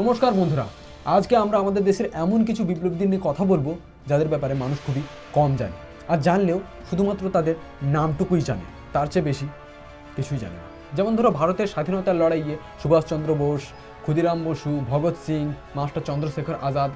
নমস্কার বন্ধুরা, আজকে আমরা আমাদের দেশের এমন কিছু বিপ্লবীদের নিয়ে কথা বলব যাদের ব্যাপারে মানুষ খুবই কম জানে। আর জানলেও শুধুমাত্র তাদের নামটুকুই জানে, তার চেয়ে বেশি কিছুই জানে না। যেমন ধরো ভারতের স্বাধীনতার লড়াইয়ে সুভাষচন্দ্র বোস, ক্ষুদিরাম বসু, ভগৎ সিং, মাস্টার চন্দ্রশেখর আজাদ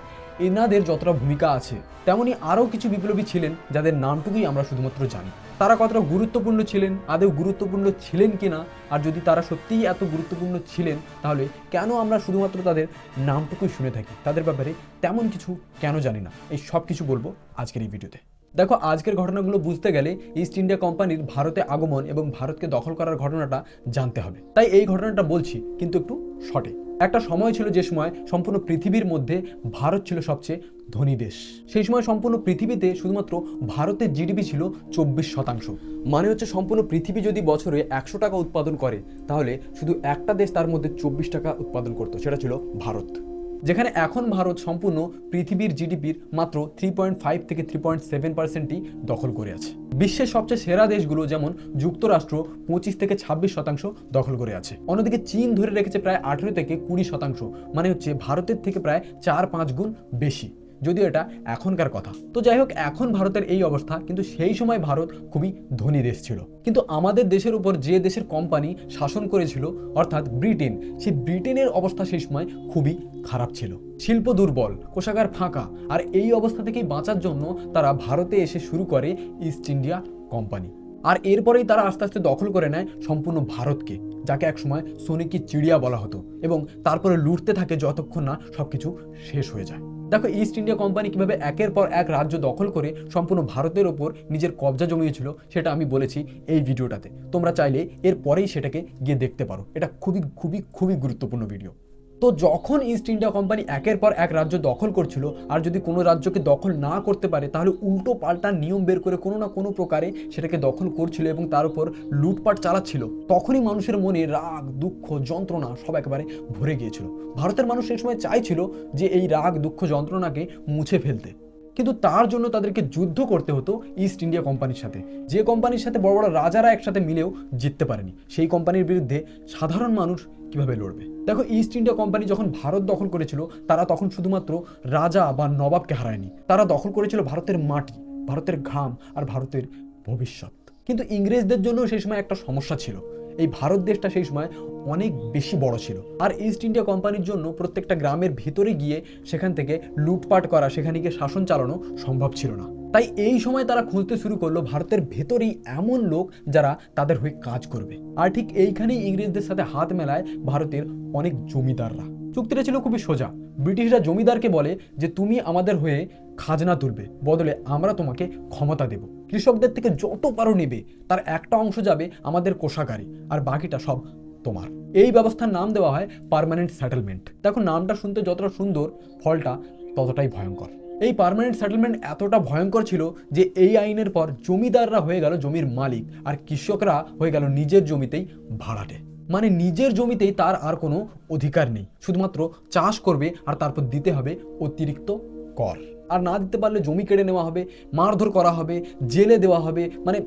এনাদের যতটা ভূমিকা আছে, তেমনি আরও কিছু বিপ্লবী ছিলেন যাদের নামটুকুই আমরা শুধুমাত্র জানি। তারা কতটা গুরুত্বপূর্ণ ছিলেন, আদৌ গুরুত্বপূর্ণ ছিলেন কি না, আর যদি তারা সত্যিই এত গুরুত্বপূর্ণ ছিলেন, তাহলে কেন আমরা শুধুমাত্র তাদের নামটুকুই শুনে থাকি? তাদের ব্যাপারে তেমন কিছু কেন জানি না। এই সব কিছু বলব আজকের এই ভিডিওতে। দেখো, আজকের ঘটনাগুলো বুঝতে গেলে ইস্ট ইন্ডিয়া কোম্পানির ভারতে আগমন এবং ভারতকে দখল করার ঘটনাটা জানতে হবে। তাই এই ঘটনাটা বলছি, কিন্তু একটু শর্টে। একটা সময় ছিল যে সময় সম্পূর্ণ পৃথিবীর মধ্যে ভারত ছিল সবচেয়ে ধনী দেশ। সেই সময় সম্পূর্ণ পৃথিবীতে শুধুমাত্র ভারতের জিডিপি ছিল চব্বিশ শতাংশ। মানে হচ্ছে সম্পূর্ণ পৃথিবী যদি বছরে একশো টাকা উৎপাদন করে, তাহলে শুধু একটা দেশ তার মধ্যে চব্বিশ টাকা উৎপাদন করতো, সেটা ছিল ভারত। যেখানে এখন ভারত সম্পূর্ণ পৃথিবীর জিডিপির মাত্র থ্রি পয়েন্ট ফাইভ থেকে থ্রি পয়েন্ট সেভেন পার্সেন্টই দখল করে আছে। বিশ্বের সবচেয়ে সেরা দেশগুলো যেমন যুক্তরাষ্ট্র পঁচিশ থেকে ছাব্বিশ শতাংশ দখল করে আছে। অন্যদিকে চীন ধরে রেখেছে প্রায় আঠেরো থেকে কুড়ি শতাংশ মানে হচ্ছে ভারতের থেকে প্রায় চার পাঁচ গুণ বেশি। যদিও এটা এখনকার কথা। তো যাই হোক, এখন ভারতের এই অবস্থা, কিন্তু সেই সময় ভারত খুবই ধনী দেশ ছিল। কিন্তু আমাদের দেশের উপর যে দেশের কোম্পানি শাসন করেছিল, অর্থাৎ ব্রিটেন, সেই ব্রিটেনের অবস্থা সেই সময় খুবই খারাপ ছিল। শিল্প দুর্বল, কোষাগার ফাঁকা, আর এই অবস্থা থেকেই বাঁচার জন্য তারা ভারতে এসে শুরু করে ইস্ট ইন্ডিয়া কোম্পানি আর এরপরেই তারা আস্তে আস্তে দখল করে নেয় সম্পূর্ণ ভারতকে, যাকে একসময় সোনিকি চিড়িয়া বলা হতো, এবং তারপরে লুটতে থাকে যতক্ষণ না সবকিছু শেষ হয়ে যায়। দেখো ইস্ট ইন্ডিয়া কোম্পানি কীভাবে একের পর এক রাজ্য দখল করে সম্পূর্ণ ভারতের ওপর নিজের কবজা জমিয়েছিল, সেটা আমি বলেছি এই ভিডিওটাতে। তোমরা চাইলে এরপরেই সেটাকে গিয়ে দেখতে পারো। এটা খুবই খুবই খুবই গুরুত্বপূর্ণ ভিডিও তো যখন ইস্ট ইন্ডিয়া কোম্পানি একের পর এক রাজ্য দখল করছিল, আর যদি কোনো রাজ্যকে দখল না করতে পারে, তাহলে উল্টো পাল্টা নিয়ম বের করে কোনো না কোনো প্রকারে সেটাকে দখল করছিল এবং তার উপর লুটপাট চালাচ্ছিল। তখনই মানুষের মনে রাগ, দুঃখ, যন্ত্রণা সব একেবারে ভরে গিয়েছিল। ভারতের মানুষ সেই সময় চাইছিল যে এই রাগ, দুঃখ, যন্ত্রণাকে মুছে ফেলতে। কিন্তু তার জন্য তাদেরকে যুদ্ধ করতে হতো ইস্ট ইন্ডিয়া কোম্পানির সাথে। যে কোম্পানির সাথে বড় বড় রাজারা একসাথে মিলেও জিততে পারেনি। সেই কোম্পানির বিরুদ্ধে সাধারণ মানুষ কীভাবে লড়বে? দেখো ইস্ট ইন্ডিয়া কোম্পানি যখন ভারত দখল করেছিল, তারা তখন শুধুমাত্র রাজা বা নবাবকে হারায়নি। তারা দখল করেছিল ভারতের মাটি, ভারতের ঘাম আর ভারতের ভবিষ্যৎ। কিন্তু ইংরেজদের জন্য সেই সময় একটা সমস্যা ছিল। এই ভারত দেশটা সেই সময় অনেক বেশি বড় ছিল। আর ইস্ট ইন্ডিয়া কোম্পানির জন্য প্রত্যেকটা গ্রামের ভেতরে গিয়ে সেখান থেকে লুটপাট করা, সেখানে গিয়ে শাসন চালানো সম্ভব ছিল না। তাই এই সময় তারা খুঁজতে শুরু করল ভারতের ভেতরেই এমন লোক যারা তাদের হয়ে কাজ করবে। আর ঠিক এইখানেই ইংরেজদের সাথে হাত মেলায় ভারতের অনেক জমিদাররা। চুক্তিটা ছিল খুবই সোজা। ব্রিটিশরা জমিদারকে বলে যে, তুমি আমাদের হয়ে খাজনা তুলবে। বদলে আমরা তোমাকে ক্ষমতা দেব। কৃষকদের থেকে যত পারো নেবে, তার একটা অংশ যাবে আমাদের কোষাগারে, আর বাকিটা সব তোমার। এই ব্যবস্থার নাম দেওয়া হয় পার্মানেন্ট সেটেলমেন্ট দেখো, নামটা শুনতে যতটা সুন্দর, ফলটা ততটাই ভয়ঙ্কর। এই পারমানেন্ট সেটেলমেন্ট এতটা ভয়ঙ্কর ছিল যে এই আইনের পর জমিদাররা হয়ে গেল জমির মালিক, আর কৃষকরা হয়ে গেল নিজের জমিতেই ভাড়াটে। মানে নিজের জমিতেই তার আর কোনো অধিকার নেই। শুধুমাত্র চাষ করবে আর তারপর দিতে হবে অতিরিক্ত কর। আর না দিতে পারলে জমি কেড়ে নেওয়া হবে, মারধর করা হবে, জেলে দেওয়া হবে মানে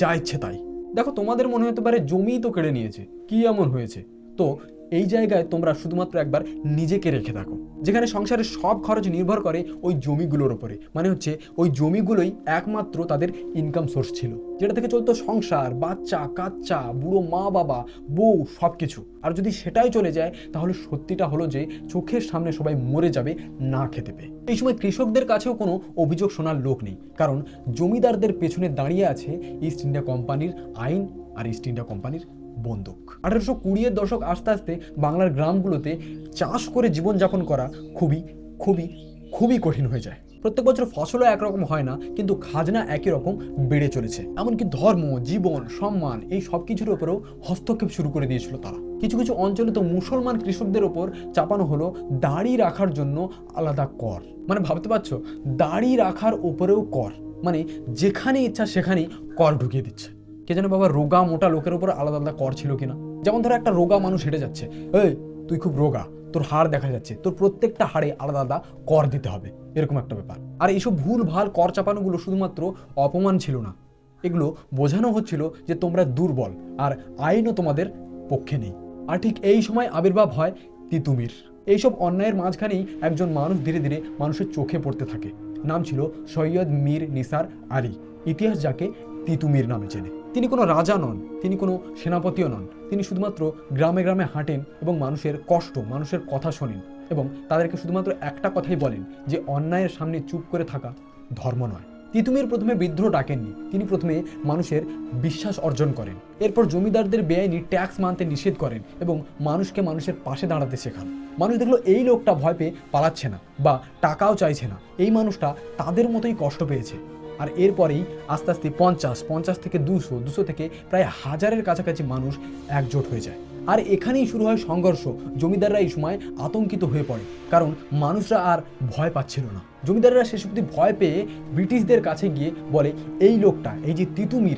যা ইচ্ছে তাই। দেখো, তোমাদের মনে হতে পারে জমি তো কেড়ে নিয়েছে, কি এমন হয়েছে? তো এই জায়গায় তোমরা শুধুমাত্র একবার নিজেকে রেখে থাকো। যেখানে সংসারের সব খরচ নির্ভর করে ওই জমিগুলোর ওপরে মানে হচ্ছে ওই জমিগুলোই একমাত্র তাদের ইনকাম সোর্স ছিল। যেটা থেকে চলতো সংসার, বাচ্চা, কাচ্চা, বুড়ো মা, বাবা, বউ সব কিছু আর যদি সেটাই চলে যায়, তাহলে সত্যিটা হলো যে চোখের সামনে সবাই মরে যাবে, না খেতে পেয়ে। এই সময় কৃষকদের কাছেও কোনো অভিযোগ শোনার লোক নেই। কারণ জমিদারদের পেছনে দাঁড়িয়ে আছে ইস্ট ইন্ডিয়া কোম্পানির আইন আর ইস্ট ইন্ডিয়া কোম্পানির বন্দুক। আঠারোশো কুড়িয়ের দশক আস্তে আস্তে বাংলার গ্রামগুলোতে চাষ করে জীবনযাপন করা খুবই খুবই খুবই কঠিন হয়ে যায়। প্রত্যেক বছর ফসলও একরকম হয় না, কিন্তু খাজনা একই রকম বেড়ে চলেছে। এমনকি ধর্ম, জীবন, সম্মান এই সব কিছুর উপরেও হস্তক্ষেপ শুরু করে দিয়েছিল তারা। কিছু কিছু অঞ্চলে তো মুসলমান কৃষকদের ওপর চাপানো হলো দাড়ি রাখার জন্য আলাদা কর। মানে ভাবতে পারছ? দাড়ি রাখার উপরেও কর। মানে যেখানে ইচ্ছা সেখানেই কর ঢুকিয়ে দিচ্ছে। কে যেন বাবা রোগা মোটা লোকের উপর আলাদা আলাদা কর ছিল কিনা। যেমন ধরো একটা রোগা মানুষ হেঁটে যাচ্ছে, এই, তুই খুব রোগা, তোর হাড় দেখা যাচ্ছে, তোর প্রত্যেকটা হাড়ে আলাদা আলাদা কর দিতে হবে। এরকম একটা ব্যাপার। আর এইসব ভুল ভালো কর চাপানোগুলো শুধুমাত্র অপমান ছিল না। এগুলো বোঝানো হচ্ছিল যে তোমরা দুর্বল আর আইনও তোমাদের পক্ষে নেই। আর ঠিক এই সময় আবির্ভাব হয় তিতুমির। এইসব অন্যায়ের মাঝখানেই একজন মানুষ ধীরে ধীরে মানুষের চোখে পড়তে থাকে। নাম ছিল সৈয়দ মীর নিসার আলী। ইতিহাস যাকে তিতুমির নামে চেনে। তিনি কোনো রাজা নন, তিনি কোনো সেনাপতিও নন। তিনি শুধুমাত্র গ্রামে গ্রামে হাঁটেন এবং মানুষের কষ্ট, মানুষের কথা শোনেন এবং তাদেরকে শুধুমাত্র একটা কথাই বলেন যে অন্যায়ের সামনে চুপ করে থাকা ধর্ম নয়। তিতুমির প্রথমে বিদ্রোহ ডাকেননি, তিনি প্রথমে মানুষের বিশ্বাস অর্জন করেন। এরপর জমিদারদের বেআইনি ট্যাক্স মানতে নিষেধ করেন এবং মানুষকে মানুষের পাশে দাঁড়াতে শেখান। মানুষ দেখল এই লোকটা ভয় পেয়ে পালাচ্ছে না বা টাকাও চাইছে না। এই মানুষটা তাদের মতোই কষ্ট পেয়েছে। আর এরপরেই আস্তে আস্তে পঞ্চাশ পঞ্চাশ থেকে দুশো দুশো থেকে প্রায় হাজারের কাছাকাছি মানুষ একজোট হয়ে যায়। আর এখানেই শুরু হয় সংঘর্ষ। জমিদাররা এই সময় আতঙ্কিত হয়ে পড়ে। কারণ মানুষরা আর ভয় পাচ্ছিল না। জমিদাররা শেষ অব্দি ভয় পেয়ে ব্রিটিশদের কাছে গিয়ে বলে, এই লোকটা, এই যে তিতুমির,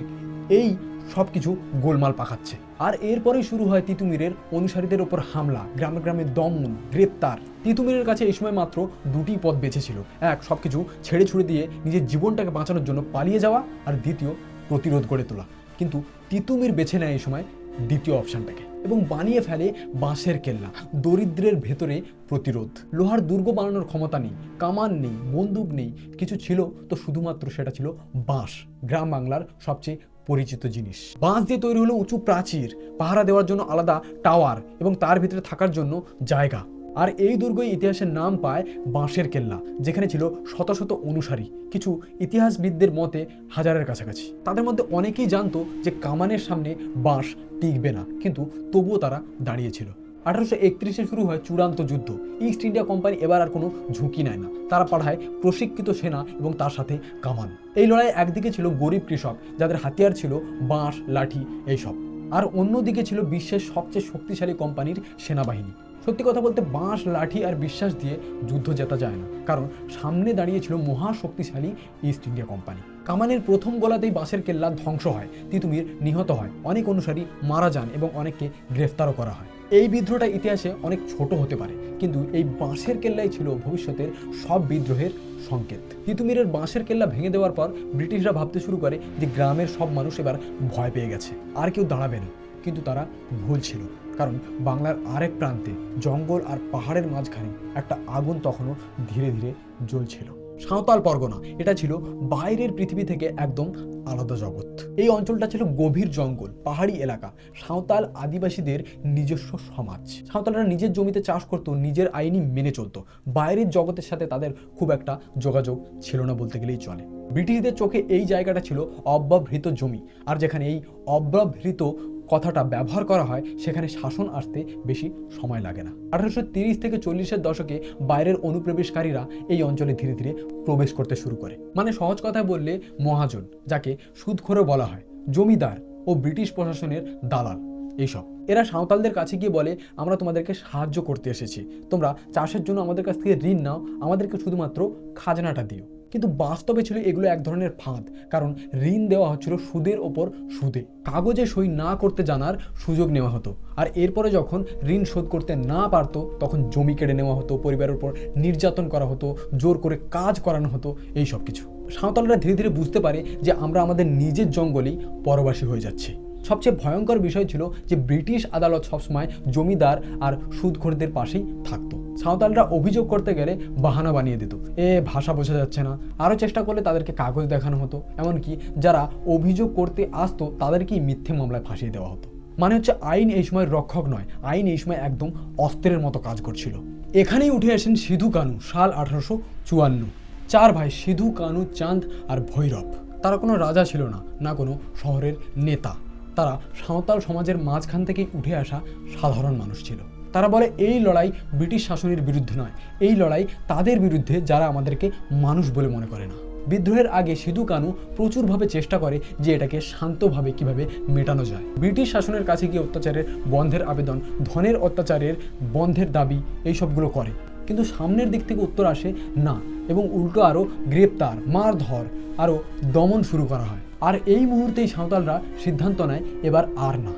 এই সব কিছু গোলমাল পাকাচ্ছে। আর এরপরেই শুরু হয় তিতুমিরের অনুসারীদের ওপর হামলা, গ্রামে গ্রামে দমন গ্রেপ্তার। তিতুমিরের কাছে এই সময় মাত্র দুটি পথ বেঁচে ছিল। এক সব কিছু ছেড়ে ছুড়ে দিয়ে নিজের জীবনটাকে বাঁচানোর জন্য পালিয়ে যাওয়া আর দ্বিতীয়, প্রতিরোধ গড়ে তোলা। কিন্তু তিতুমির বেছে নেয় এই সময় দ্বিতীয় অপশানটাকে এবং বানিয়ে ফেলে বাঁশের কেল্লা, দরিদ্রের ভেতরে প্রতিরোধ। লোহার দুর্গ বানানোর ক্ষমতা নেই, কামান নেই, বন্দুক নেই, কিছু ছিল তো শুধুমাত্র সেটা ছিল বাঁশ। গ্রাম বাংলার সবচেয়ে পরিচিত জিনিস। বাঁশ দিয়ে তৈরি হলো উঁচু প্রাচীর, পাহারা দেওয়ার জন্য আলাদা টাওয়ার এবং তার ভিতরে থাকার জন্য জায়গা। আর এই দুর্গই ইতিহাসের নাম পায় বাঁশের কেল্লা, যেখানে ছিল শত শত অনুসারী, কিছু ইতিহাসবিদদের মতে হাজারের কাছাকাছি। তাদের মধ্যে অনেকেই জানতো যে কামানের সামনে বাঁশ টিকবে না, কিন্তু তবুও তারা দাঁড়িয়েছিল আঠারোশো একত্রিশে শুরু হয় চূড়ান্ত যুদ্ধ। ইস্ট ইন্ডিয়া কোম্পানি এবার আর কোনো ঝুঁকি নেয় না। তারা পাঠায় প্রশিক্ষিত সেনা এবং তার সাথে কামান। এই লড়াই একদিকে ছিল গরিব কৃষক, যাদের হাতিয়ার ছিল বাঁশ, লাঠি এইসব। আর অন্যদিকে ছিল বিশ্বের সবচেয়ে শক্তিশালী কোম্পানির সেনাবাহিনী। সত্যি কথা বলতে বাঁশ, লাঠি আর বিশ্বাস দিয়ে যুদ্ধ জেতা যায় না। কারণ সামনে দাঁড়িয়ে ছিল মহা শক্তিশালী ইস্ট ইন্ডিয়া কোম্পানি কামানের প্রথম গোলাতেই বাঁশের কেল্লা ধ্বংস হয়, তিতুমির নিহত হয়। অনেক অনুসারী মারা যান এবং অনেককে গ্রেফতারও করা হয়। এই বিদ্রোহটা ইতিহাসে অনেক ছোট হতে পারে, কিন্তু এই বাঁশের কেল্লাই ছিল ভবিষ্যতের সব বিদ্রোহের সংকেত। তিতুমিরের বাঁশের কেল্লা ভেঙে দেওয়ার পর ব্রিটিশরা ভাবতে শুরু করে যে গ্রামের সব মানুষ এবার ভয় পেয়ে গেছে, আর কেউ দাঁড়াবে না। কিন্তু তারা ভুল ছিল, কারণ বাংলার আরেক প্রান্তে জঙ্গল আর পাহাড়ের মাঝখানে একটা আগুন তখনও ধীরে ধীরে জ্বলছিল। সাঁওতাল পরগনা। এটা ছিল বাইরের পৃথিবী থেকে একদম আলাদা জগৎ। এই অঞ্চলটা ছিল গভীর জঙ্গল, পাহাড়ি এলাকা, সাঁওতাল আদিবাসীদের নিজস্ব সমাজ। সাঁওতালরা নিজের জমিতে চাষ করত, নিজের আইনি মেনে চলতো। বাইরের জগতের সাথে তাদের খুব একটা যোগাযোগ ছিল না বলতে গেলেই চলে। ব্রিটিশদের চোখে এই জায়গাটা ছিল অব্যবহৃত জমি, আর যেখানে এই অব্যবহৃত কথাটা ব্যবহার করা হয়, সেখানে শাসন আসতে বেশি সময় লাগে না। আঠারোশো তিরিশ থেকে চল্লিশের দশকে বাইরের অনুপ্রবেশকারীরা এই অঞ্চলে ধীরে ধীরে প্রবেশ করতে শুরু করে। মানে সহজ কথায় বললে, মহাজন, যাকে সুদখোরও বলা হয়, জমিদার ও ব্রিটিশ প্রশাসনের দালাল, এইসব। এরা সাঁওতালদের কাছে গিয়ে বলে, আমরা তোমাদেরকে সাহায্য করতে এসেছি। তোমরা চাষের জন্য আমাদের কাছ থেকে ঋণ নাও, আমাদেরকে শুধুমাত্র খাজনাটা দিও। কিন্তু বাস্তবে ছিল এগুলো এক ধরনের ফাঁদ, কারণ ঋণ দেওয়া হচ্ছিল সুদের ওপর সুদে। কাগজে সই না করতে জানার সুযোগ নেওয়া হতো। আর এরপরে যখন ঋণ শোধ করতে না পারতো, তখন জমি কেড়ে নেওয়া হতো, পরিবারের উপর নির্যাতন করা হতো, জোর করে কাজ করানো হতো, এই সব কিছু। সাঁওতালরা ধীরে ধীরে বুঝতে পারে যে আমরা আমাদের নিজের জঙ্গলেই পরবাসী হয়ে যাচ্ছি। সবচেয়ে ভয়ঙ্কর বিষয় ছিল যে ব্রিটিশ আদালত সবসময় জমিদার আর সুদখোরদের পাশেই থাকতো। সাঁওতালরা অভিযোগ করতে গেলে বাহানা বানিয়ে দিত। এ ভাষা বোঝা যাচ্ছে না। আরও চেষ্টা করলে তাদেরকে কাগজ দেখানো হতো। এমনকি যারা অভিযোগ করতে আসতো, তাদেরকেই মিথ্যে মামলায় ফাঁসিয়ে দেওয়া হতো। মানে হচ্ছে আইন এই সময় রক্ষক নয়। আইন এই সময় একদম অস্ত্রের মতো কাজ করছিল। এখানেই উঠে আসেন সিধু কানু, সাল আঠারোশো চুয়ান্ন। চার ভাই সিধু, কানু, চাঁদ আর ভৈরব। তারা কোনো রাজা ছিল না না কোনো শহরের নেতা। তারা সাঁওতাল সমাজের মাঝখান থেকেই উঠে আসা সাধারণ মানুষ ছিল। তারা বলে, এই লড়াই ব্রিটিশ শাসনের বিরুদ্ধে নয়। এই লড়াই তাদের বিরুদ্ধে যারা আমাদেরকে মানুষ বলে মনে করে না। বিদ্রোহের আগে সিধু কানু প্রচুরভাবে চেষ্টা করে যে এটাকে শান্তভাবে কীভাবে মেটানো যায়। ব্রিটিশ শাসনের কাছে গিয়ে অত্যাচারের বন্ধের আবেদন, ধনের অত্যাচারের বন্ধের দাবি এই সবগুলো করে। কিন্তু সামনের দিক থেকে উত্তর আসে না এবং উল্টো আরও গ্রেপ্তার, মারধর আরও দমন শুরু করা হয়। আর এই মুহূর্তেই সাঁওতালরা সিদ্ধান্ত নেয়, এবার আর না।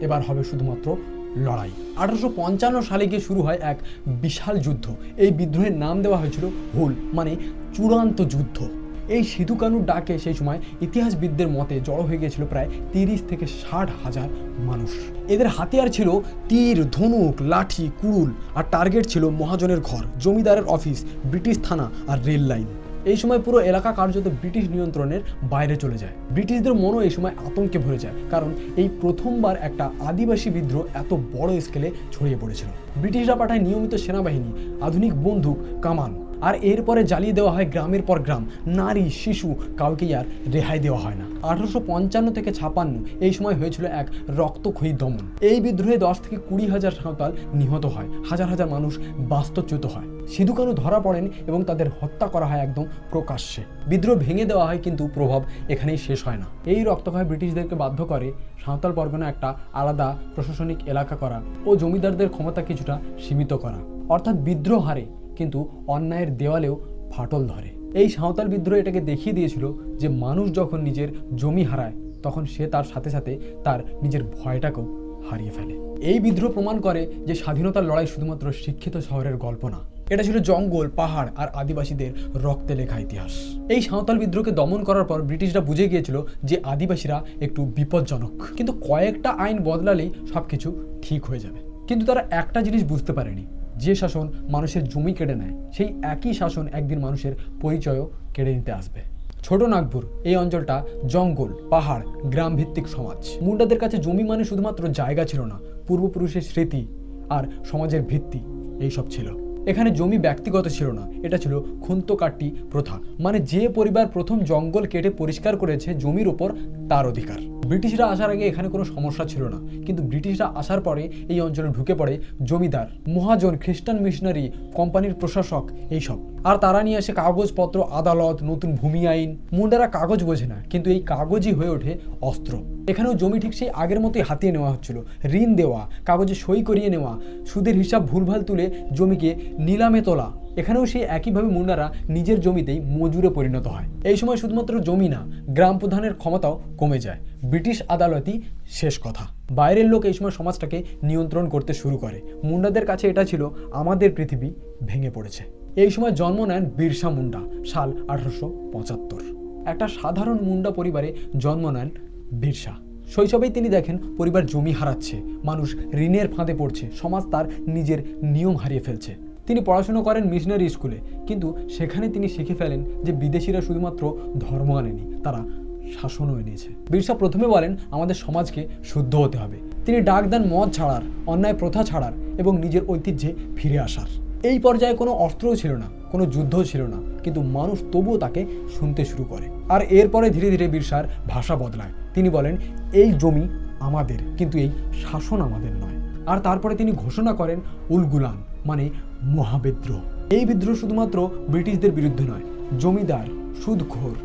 এবার হবে শুধুমাত্র লড়াই। আঠারোশো পঞ্চান্ন সালে গিয়ে শুরু হয় এক বিশাল যুদ্ধ। এই বিদ্রোহের নাম দেওয়া হয়েছিল হুল মানে চূড়ান্ত যুদ্ধ। এই সিধু কানুর ডাকে সেই সময় ইতিহাসবিদদের মতে জড়ো হয়ে গিয়েছিল প্রায় তিরিশ থেকে ষাট হাজার মানুষ। এদের হাতিয়ার ছিল তীর, ধনুক, লাঠি, কুড়ুল, আর টার্গেট ছিল মহাজনের ঘর, জমিদারের অফিস ব্রিটিশ থানা, আর রেল লাইন এই সময় পুরো এলাকা কার্যত ব্রিটিশ নিয়ন্ত্রণের বাইরে চলে যায়। ব্রিটিশদের মনও এই সময় আতঙ্কে ভরে যায়, কারণ এই প্রথমবার একটা আদিবাসী বিদ্রোহ এত বড় স্কেলে ছড়িয়ে পড়েছিল। ব্রিটিশরা পাঠায় নিয়মিত সেনাবাহিনী, আধুনিক বন্দুক, কামান, আর এরপরে জ্বালিয়ে দেওয়া হয় গ্রামের পর গ্রাম। নারী, শিশু, কাউকেই আর রেহাই দেওয়া হয় না। আঠারোশো পঞ্চান্ন থেকে ছাপান্ন, এই সময় হয়েছিল এক রক্তক্ষয়ী দমন। এই বিদ্রোহে দশ থেকে কুড়ি হাজার সাঁওতাল নিহত হয়, হাজার হাজার মানুষ বাস্তুচ্যুত হয়। সিধু কানু ধরা পড়েন এবং তাদের হত্যা করা হয় একদম প্রকাশ্যে। বিদ্রোহ ভেঙে দেওয়া হয় কিন্তু প্রভাব এখানেই শেষ হয় না। এই রক্তক্ষয় ব্রিটিশদেরকে বাধ্য করে সাঁওতাল পরগনা একটা আলাদা প্রশাসনিক এলাকা করা ও জমিদারদের ক্ষমতা কিছুটা সীমিত করা। অর্থাৎ বিদ্রোহ হারে কিন্তু অন্যায়ের দেওয়ালেও ফাটল ধরে। এই সাঁওতাল বিদ্রোহ এটাকে দেখিয়ে দিয়েছিল যে মানুষ যখন নিজের জমি হারায়, তখন সে তার সাথে সাথে তার নিজের ভয়টাকেও হারিয়ে ফেলে। এই বিদ্রোহ প্রমাণ করে যে স্বাধীনতার লড়াই শুধুমাত্র শিক্ষিত শহরের গল্প না এটা ছিল জঙ্গল, পাহাড় আর আদিবাসীদের রক্তে লেখা ইতিহাস। এই সাঁওতাল বিদ্রোহকে দমন করার পর ব্রিটিশরা বুঝে গিয়েছিল যে আদিবাসীরা একটু বিপজ্জনক। কিন্তু কয়েকটা আইন বদলালেই সব কিছু ঠিক হয়ে যাবে। কিন্তু তারা একটা জিনিস বুঝতে পারেনি। যে শাসন মানুষের জমি কেড়ে নেয়, সেই একই শাসন একদিন মানুষের পরিচয়ও কেড়ে নিতে আসবে। ছোট নাগপুর, এই অঞ্চলটা জঙ্গল, পাহাড় গ্রাম ভিত্তিক সমাজ। মুন্ডাদের কাছে জমি মানে শুধুমাত্র জায়গা ছিল না, পূর্বপুরুষের স্মৃতি আর সমাজের ভিত্তি, এইসব ছিল। এখানে জমি ব্যক্তিগত ছিল না, এটা ছিল খুন্তকাটি প্রথা মানে যে পরিবার প্রথম জঙ্গল কেটে পরিষ্কার করেছে জমির ওপর তার অধিকার। ব্রিটিশরা আসার আগে এখানে কোনো সমস্যা ছিল না, কিন্তু ব্রিটিশরা আসার পরে এই অঞ্চলে ঢুকে পড়ে জমিদার, মহাজন, খ্রিস্টান মিশনারি, কোম্পানির প্রশাসক, এইসব। আর তারা নিয়ে আসে কাগজপত্র, আদালত, নতুন ভূমি আইন। মুন্ডারা কাগজ বোঝে না, কিন্তু এই কাগজই হয়ে ওঠে অস্ত্র। এখানেও জমি ঠিক সেই আগের মতোই হাতিয়ে নেওয়া হচ্ছিল। ঋণ দেওয়া, কাগজে সই করিয়ে নেওয়া, সুদের হিসাব ভুলভাল তুলে জমিকে নিলামে তোলা, এখানেও সেই একইভাবে মুন্ডারা নিজের জমিতেই মজুরে পরিণত হয়। এই সময় শুধুমাত্র জমি না, গ্রাম প্রধানের ক্ষমতাও কমে যায়। ব্রিটিশ আদালতই শেষ কথা। বাইরের লোক এই সময় সমাজটাকে নিয়ন্ত্রণ করতে শুরু করে। মুন্ডাদের কাছে এটা ছিল, আমাদের পৃথিবী ভেঙে পড়েছে। এই সময় জন্ম নেন বিরসা মুন্ডা, সাল আঠারোশো পঁচাত্তর। একটা সাধারণ মুন্ডা পরিবারে জন্ম নেন বিরসা। শৈশবেই তিনি দেখেন পরিবার জমি হারাচ্ছে, মানুষ ঋণের ফাঁদে পড়ছে, সমাজ তার নিজের নিয়ম হারিয়ে ফেলছে। তিনি পড়াশুনো করেন মিশনারি স্কুলে, কিন্তু সেখানে তিনি শিখে ফেলেন যে বিদেশিরা শুধুমাত্র ধর্ম আনেনি, তারা শাসনও এনেছে। বিরসা প্রথমে বলেন, আমাদের সমাজকে শুদ্ধ হতে হবে। তিনি ডাক দেন মদ ছাড়ার, অন্যায় প্রথা ছাড়ার এবং নিজের ঐতিহ্যে ফিরে আসার। এই পর্যায়ে কোনো অস্ত্রও ছিল না, কোনো যুদ্ধও ছিল না, কিন্তু মানুষ তবুও তাকে শুনতে শুরু করে। আর এরপরে ধীরে ধীরে বিরসার ভাষা বদলায়। তিনি বলেন, এই জমি আমাদের, কিন্তু এই শাসন আমাদের নয়। আর তারপরে তিনি ঘোষণা করেন উলগুলান মানে মহাবিদ্রোহ। এই বিদ্রোহ শুধুমাত্র ব্রিটিশদের বিরুদ্ধে নয়, জমিদার, সুদখোর,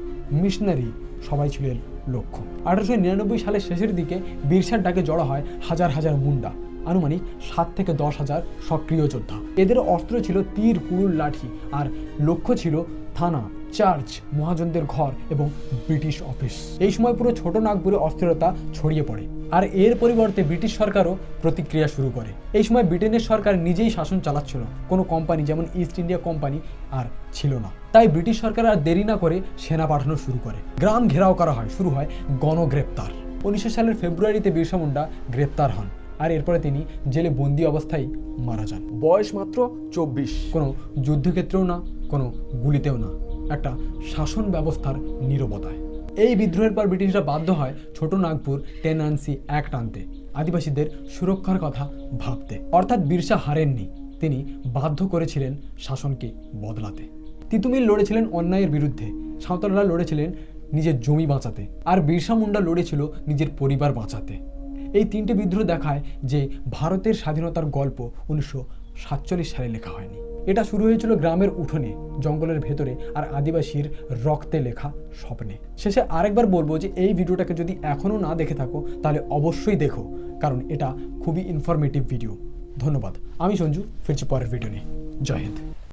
মিশনারি সবাই ছিলেন লক্ষ্য। আঠারোশো নিরানব্বই সালের শেষের দিকে বিরসার ডাকে জড়ো হয় হাজার হাজার মুন্ডা। আনুমানিক সাত থেকে দশ হাজার সক্রিয় যোদ্ধা। এদের অস্ত্র ছিল তীর, কুড়ুল, লাঠি আর লক্ষ্য ছিল থানা, চার্চ, মহাজনদের ঘর এবং ব্রিটিশ অফিস। এই সময় পুরো ছোট নাগপুরে অস্থিরতা ছড়িয়ে পড়ে আর এর পরিবর্তে ব্রিটিশ সরকারও প্রতিক্রিয়া শুরু করে। এই সময় ব্রিটেনের সরকার নিজেই শাসন চালাচ্ছিল, কোনো কোম্পানি যেমন ইস্ট ইন্ডিয়া কোম্পানি আর ছিল না। তাই ব্রিটিশ সরকার আর দেরি না করে সেনা পাঠানো শুরু করে। গ্রাম ঘেরাও করা হয়, শুরু হয় গণগ্রেপ্তার। উনিশশো সালের ফেব্রুয়ারিতে বিরসা মুন্ডা গ্রেপ্তার হন। আর এরপরে তিনি জেলে বন্দি অবস্থায় মারা যান। বয়স মাত্র চব্বিশ। কোনো যুদ্ধক্ষেত্রেও না কোনো গুলিতেও না। একটা শাসন ব্যবস্থার নীরবতায়। এই বিদ্রোহের পর ব্রিটিশরা বাধ্য হয় ছোট নাগপুর টেনান্সি অ্যাক্ট আনতে। আদিবাসীদের সুরক্ষার কথা ভাবতে। অর্থাৎ বিরসা হারেননি। তিনি বাধ্য করেছিলেন শাসনকে বদলাতে। তিতুমিল লড়েছিলেন অন্যায়ের বিরুদ্ধে। সাঁওতালরা লড়েছিলেন নিজের জমি বাঁচাতে। আর বিরসা মুন্ডা লড়েছিল নিজের পরিবার বাঁচাতে। এই তিনটে বিদ্রোহ দেখায় যে ভারতের স্বাধীনতার গল্প উনিশশো সাতচল্লিশ সালে লেখা হয়নি। এটা শুরু হয়েছিল গ্রামের উঠোনে, জঙ্গলের ভেতরে আর আদিবাসীর রক্তে লেখা স্বপ্নে। শেষে আরেকবার বলব যে এই ভিডিওটাকে যদি এখনও না দেখে থাকো, তাহলে অবশ্যই দেখো, কারণ এটা খুবই ইনফরমেটিভ ভিডিও ধন্যবাদ। আমি সঞ্জু, ফিরছি পরের ভিডিও নিয়ে। জয় হিন্দ।